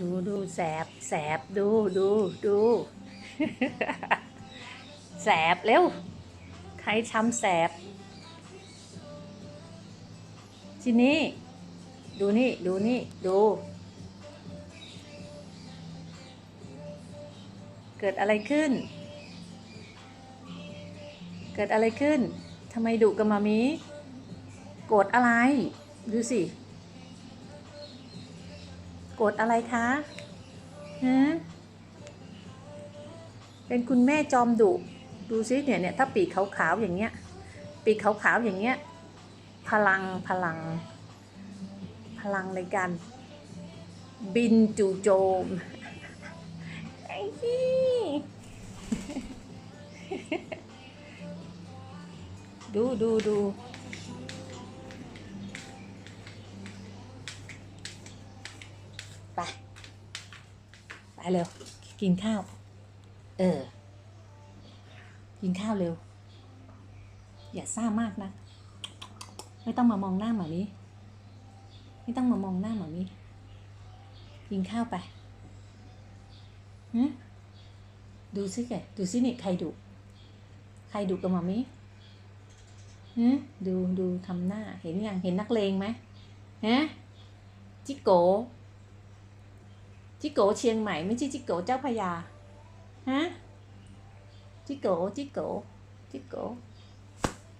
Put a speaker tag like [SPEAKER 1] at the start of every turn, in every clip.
[SPEAKER 1] ดูดูแสบแสบดูดูดูแสบเร็ว ใครช้ำแสบทีนี้ ดูนี่ ดูนี่ ดู เกิดอะไรขึ้น เกิดอะไรขึ้นทำไมดุกับมามีโกรธอะไร ดูสิ กรธอะไรคะฮะเป็นคุณแม่จอมดุ ดูสิเนี่ยเนี่ยถ้าปีกขาวๆอย่างเงี้ย ปีกขาวๆอย่างเงี้ย พลังพลัง พลังในการ บินจู่โจมไอ้ที่ดูดูดู ไป ไปเร็ว กินข้าว เออ กินข้าวเร็ว อย่าซ่ามากนะ ไม่ต้องมามองหน้าหมามิไม่ต้องมามองหน้าหมามิกินข้าวไปฮึดูสิแกดูสินี่ใครดุ ใครดุกับหมามิฮึดูดูทำหน้า เห็นยัง เห็นนักเลงไหมฮะจิโก จิโกเชียงใหม่ไม่ใช่จิโกเจ้าพยาฮะจิโกจิโกจิโก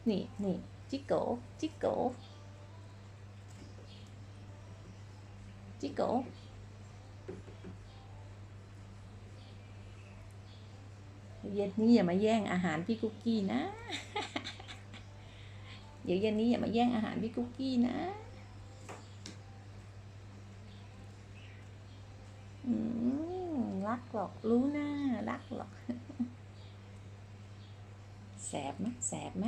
[SPEAKER 1] นี่นี่จิโกจิโกจิโกเย็นนี้อย่ามาแย่งอาหารพี่กุ๊กกี้นะ เดี๋ยวเย็นนี้อย่ามาแย่งอาหารพี่กุ๊กกี้นะ อืม รักหรอกรู้หน้ารักหรอก แสบไหมแสบไหม